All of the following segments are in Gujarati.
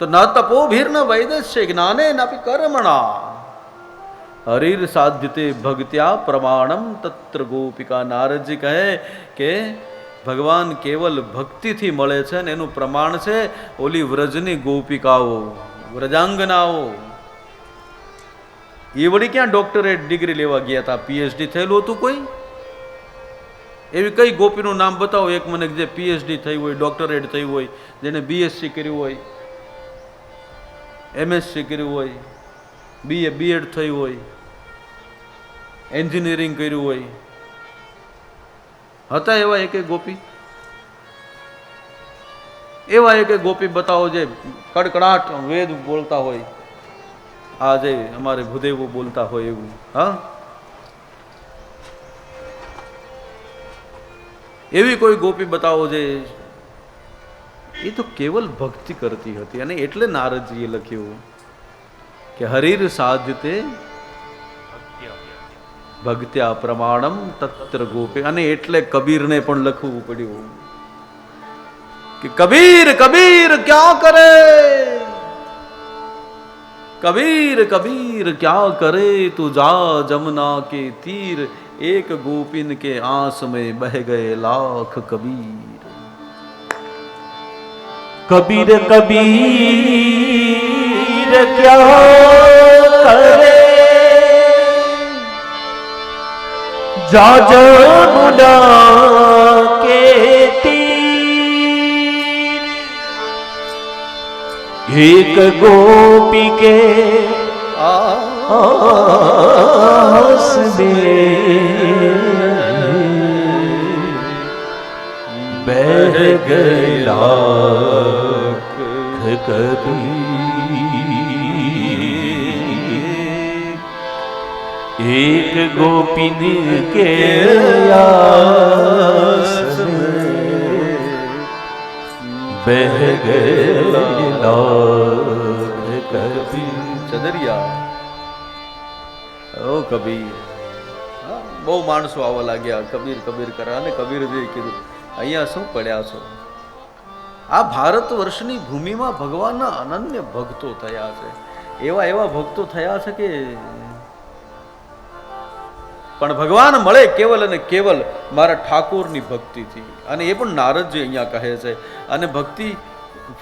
તો ન તપોભીર ન વૈદસ્ય જ્ઞાને નાપી કર્મણા। હરિર સાધ્યતે ભક્ત્યા પ્રમાણમ તત્ર ગોપિકા નારદજી કહે કે, ભગવાન કેવલ ભક્તિથી મળે છે ને એનું પ્રમાણ છે ઓલી વ્રજની ગોપિકાઓ, વ્રજાંગનાઓ. એ વળી ક્યાં ડોક્ટરેટ ડિગ્રી લેવા ગયા હતા પીએચડી થયેલું હતું કોઈ? એવી કઈ ગોપીનું નામ બતાવો? એક મને જે પીએચડી થયું હોય, ડોક્ટરેટ થયું હોય જેને બીએસસી કર્યું હોય એમએસસી કર્યું હોય બીએ બીએડ થયું હોય, એન્જિનિયરિંગ કર્યું હોય. હતા એવા એક ગોપી? એવા એક ગોપી બતાવો જે કડકડાટ વેદ બોલતા હોય. આ જે અમારે ભૂદેવો બોલતા હોય એવું, હા? એવી કોઈ ગોપી બતાવો જે એ તો કેવલ ભક્તિ કરતી હતી અને એટલે નારદજીએ લખ્યું કે હરિર સાધ્યતે ભક્ત્યા પ્રમાણમ તત્ર ગોપે. અને એટલે કબીરને પણ લખવું પડ્યું કે કબીર કબીર, ક્યાં કરે? કબીર કબીર, ક્યાં કરે તું? જા જમના કે તીર, એક ગોપિન કે આંસ મેં બહે ગયે લાખ કબીર. कबीर कबीर, क्या करे? जा जमुना के तीर। एक गोपी के आस में बह गया। કપી એક ગોપિન કે બહ કપી ચદરિયા ઓ કબીર બહુ માણસો આવવા લાગ્યા કબીર કબીર કરા અને કબીરજીએ કીધું અહીંયા શું પડ્યા છો આ ભારત વર્ષની ભૂમિમાં ભગવાનના અનન્ય ભક્તો થયા છે. એવા એવા ભક્તો થયા છે કે પણ ભગવાન મળે કેવલ અને કેવલ મારા ઠાકોરની ભક્તિથી. અને એ પણ નારદજી અહીંયા કહે છે. અને ભક્તિ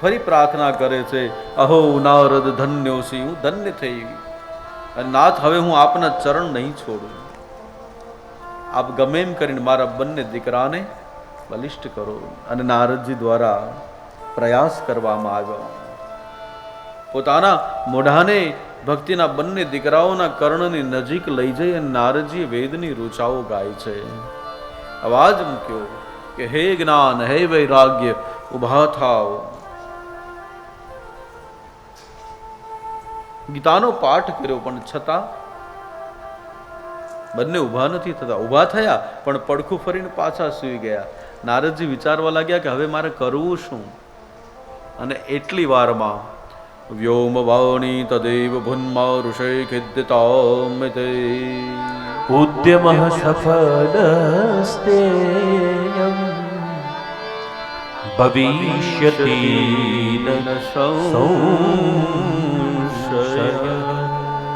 ફરી પ્રાર્થના કરે છે, અહો નારદ ધન્યો સી હું ધન્ય થઈ. અને નાથ, હવે હું આપના ચરણ નહીં છોડું. આપ ગમે એમ કરીને મારા બંને દીકરાને બલિષ્ઠ કરો. અને નારદજી દ્વારા પ્રયાસ કરવામાં આવ્યો. પોતાના મોઢાને ભક્તિના બંને દીકરાઓના કર્ણની નજીક લઈ જઈ અને નારજી વેદની રૂચાઓ ગાય છે. અવાજ મૂક્યો કે, હે જ્ઞાન, હે વૈરાગ્ય ઊભા થાવ ગીતાનો પાઠ કર્યો, પણ છતાં બંને ઊભા નથી થતા. ઊભા થયા, પણ પડખું ફરીને પાછા સૂઈ ગયા. નારદજી વિચારવા લાગ્યા કે, હવે મારે કરવું શું? અને એટલી વારમાં વ્યોમવાણી તદેવ ભુન્મા ઋષૈ ખિદ્યતામિતે ઉદ્યમઃ સફલસ્તે ભવિષ્યતિ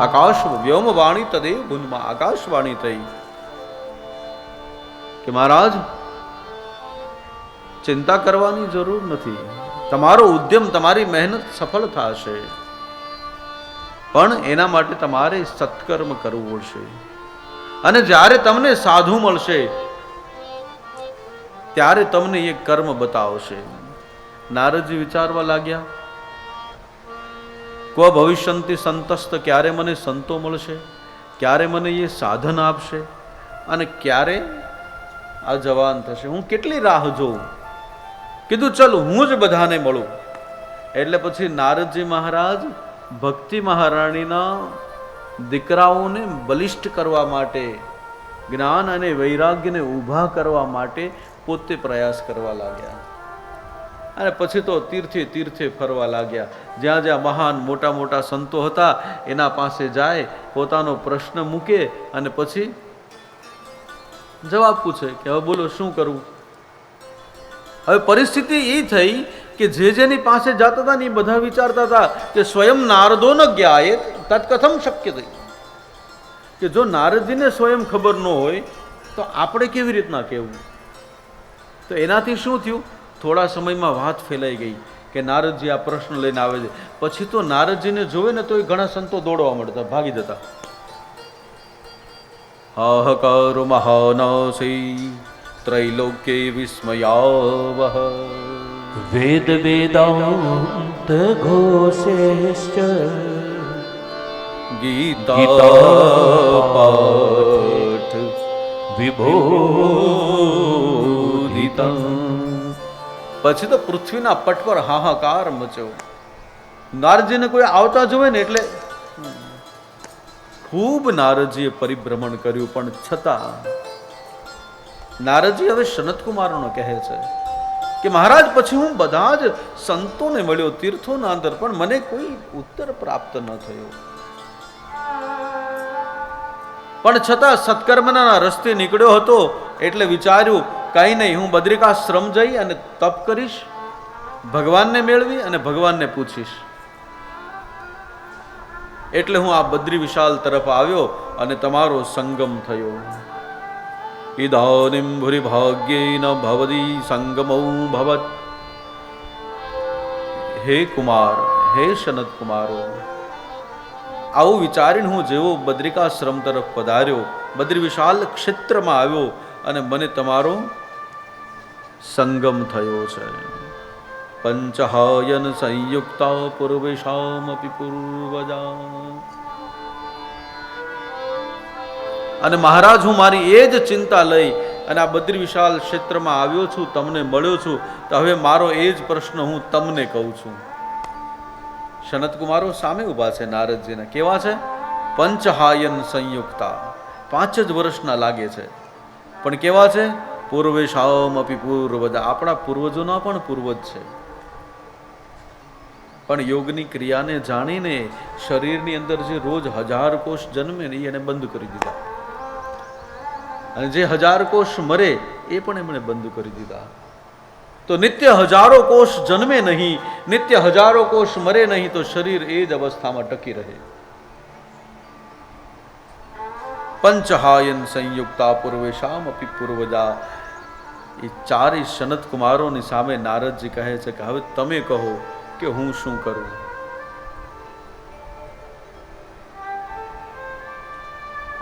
આકાશ વ્યોમવાણી તદૈવ ભુન્મા. આકાશવાણી થઈ. કે મહારાજ ચિંતા કરવાની જરૂર નથી. તમારો ઉદ્યમ, તમારી મહેનત સફળ થશે. પણ એના માટે તમારે સત્કર્મ કરવું પડશે. અને જ્યારે તમને સાધુ મળશે, ત્યારે તમને એ કર્મ બતાવશે. નારદજી વિચારવા લાગ્યા, કો ભવિષ્યંતિ સંતસ્ત, ક્યારે મને સંતો મળશે? ક્યારે મને એ સાધન આપશે? અને ક્યારે આ જવાન થશે? હું કેટલી રાહ જોઉં? કીધું, ચલ, હું જ બધાને મળું. એટલે પછી નારદજી મહારાજ ભક્તિ મહારાણીના દીકરાઓને બલિષ્ઠ કરવા માટે, જ્ઞાન અને વૈરાગ્યને ઊભા કરવા માટે પોતે પ્રયાસ કરવા લાગ્યા. અને પછી તો તીર્થે તીર્થે ફરવા લાગ્યા. જ્યાં જ્યાં મહાન મોટા મોટા સંતો હતા, એના પાસે જાય, પોતાનો પ્રશ્ન મૂકે અને પછી જવાબ પૂછે કે, હવે બોલો, શું કરવું હવે પરિસ્થિતિ એ થઈ કે જે જેની પાસે જતા હતા ને એ બધા વિચારતા હતા કે સ્વયં નારદો ન જ્ઞાએ તત્કથમ શક્ય થઈ. કે જો નારદજીને સ્વયં ખબર ન હોય, તો આપણે કેવી રીતના કહેવું? તો એનાથી શું થયું? થોડા સમયમાં વાત ફેલાઈ ગઈ કે નારદજી આ પ્રશ્ન લઈને આવે છે. પછી તો નારદજીને જોવે ને તો એ ઘણા સંતો દોડવા મળતા ભાગી જતા. હાહકારો મહાનાસી. ત્રૈલોક્ય विस्मयावः ગીતા ગીતા પાઠ વિબોધિતં પછી તો પૃથ્વીના પટ પર હાહાકાર મચ્યો નારજીને કોઈ આવતા જોવે ને એટલે ખૂબ નારજીએ પરિભ્રમણ કર્યું પણ છતાં નારદજી હવે સનતકુમારનો કહે છે કે મહારાજ, પછી હું બધા જ સંતોને મળ્યો, તીર્થોના અંદર, પણ મને કોઈ ઉત્તર પ્રાપ્ત ન થયો. પણ છતાં સત્કર્મના રસ્તે નીકળ્યો હતો, એટલે વિચાર્યું, કંઈ નહીં, હું બદ્રિકાશ્રમ જઈ અને તપ કરીશ, ભગવાનને મેળવી અને ભગવાનને પૂછીશ. એટલે હું આ બદ્રી વિશાલ તરફ આવ્યો અને તમારો સંગમ થયો. ભૂરિ ભાગ્યેન ભવદી સંગમૌ ભવત હે કુમાર હે સનત કુમારો આવું વિચારીને હું જેવો બદ્રિકાશ્રમ તરફ પધાર્યો બદ્રી વિશાલ ક્ષેત્રમાં આવ્યો અને મને તમારો સંગમ થયો છે પંચહાયન સંયુક્તા પૂર્વેશામપી પૂર્વજા અને મહારાજ, હું મારી એ જ ચિંતા લઈ અને આ બદ્રી વિશાલ ક્ષેત્રમાં આવ્યો છું, તમને મળ્યો છું, તો હવે મારો એ જ પ્રશ્ન હું તમને કહું છું. સનતકુમારો સામે ઊભા છે નારદજીના. કેવા છે? પંચહાયન સંયુક્તા. પાંચ જ વર્ષના લાગે છે. પણ કેવા છે? પૂર્વેશામ અપી પૂર્વજ. આપણા પૂર્વજોના પણ પૂર્વજ છે. પણ યોગની ક્રિયાને જાણીને શરીરની અંદર જે રોજ હજાર કોષ જન્મે ને એને બંધ કરી દીધા. અને જે હજાર કોષ મરે એ પણ એમણે બંધ કરી દીધા. તો નિત્ય હજારો કોષ જન્મે નહીં, નિત્ય હજારો કોષ મરે નહીં, તો શરીર એ જ અવસ્થામાં ટકી રહે. પંચહાયન સંયુક્તા પૂર્વેશામ અપી પૂર્વજા. એ ચારેય સનત કુમારોની સામે નારદજી કહે છે કે, હવે તમે કહો કે હું શું કરું?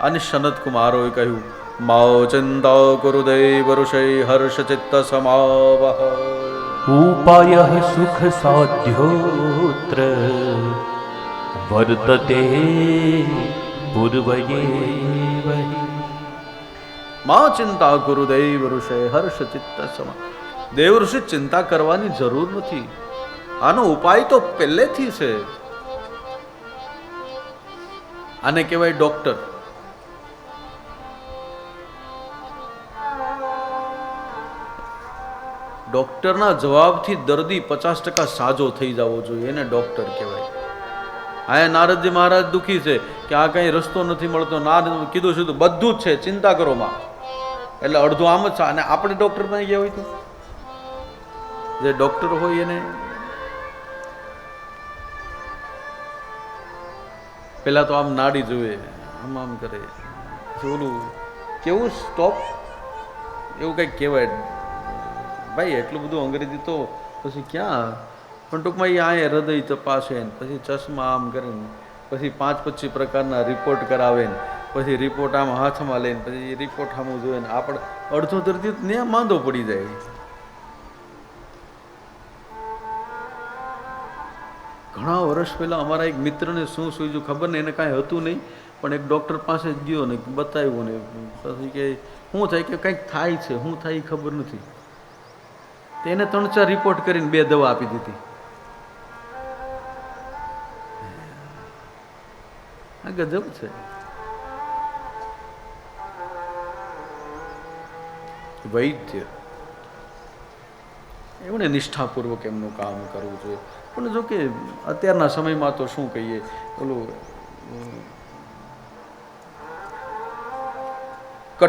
અને સનત કુમારોએ કહ્યું માઓ ચિંતા ગુરુદેવ ઋષય હર્ષ ચિત્ત સમાવહ ઉપાય સુખ સાધ્યોત્ર વર્તતે પૂર્વયે મા ચિંતા ગુરુદેવ ઋષે હર્ષ ચિત્ત સમા દેવ ઋષિ ચિંતા કરવાની જરૂર નથી આનો ઉપાય તો પહેલેથી છે આને કહેવાય ડોક્ટર ડોક્ટરના જવાબથી દર્દી પચાસ ટકા સાજો થઈ જવો જોઈએ એને ડોક્ટર કહેવાય. આયા નારદજી મહારાજ દુઃખી છે કે આ કંઈ રસ્તો નથી મળતો. નારદ કીધું સીધું બધું જ છે, ચિંતા કરો માં. એટલે અડધું આમ જ છે. અને આપણે ડોક્ટર પાસે ગયા હોય તો? જે ડોક્ટર હોય એને પેલા તો આમ નાડી જોવે આમ આમ કરે. ઓલું કેવું સ્ટોપ? એવું કંઈક કહેવાય. ભાઈ, એટલું બધું અંગ્રેજી તો પછી ક્યાં? પણ ટૂંકમાં એ આ હૃદય તપાસે ને પછી ચશ્મા આમ કરે ને પછી પાંચ પચીસ પ્રકારના રિપોર્ટ કરાવે ને પછી રિપોર્ટ આમ હાથમાં લઈને, પછી રિપોર્ટ આમ જોઈએ ને આપણે અડધો દર્દી ને માંદો પડી જાય. ઘણા વર્ષ પહેલાં અમારા એક મિત્રને શું સૂઝ્યું ખબર નહીં, એને કાંઈ હતું નહીં, પણ એક ડૉક્ટર પાસે જ ગયો ને, બતાવ્યું ને, પછી કે, શું થાય? કે કંઈક થાય છે, શું થાય એ ખબર નથી. તેને ત્રણ ચાર રિપોર્ટ કરીને બે દવા આપી દીધી. આ ગજબ છે. વૈદ્ય. એમણે નિષ્ઠાપૂર્વક એમનું કામ કરવું જોઈએ. પણ જો કે અત્યારના સમયમાં તો શું કહીએ ઓલું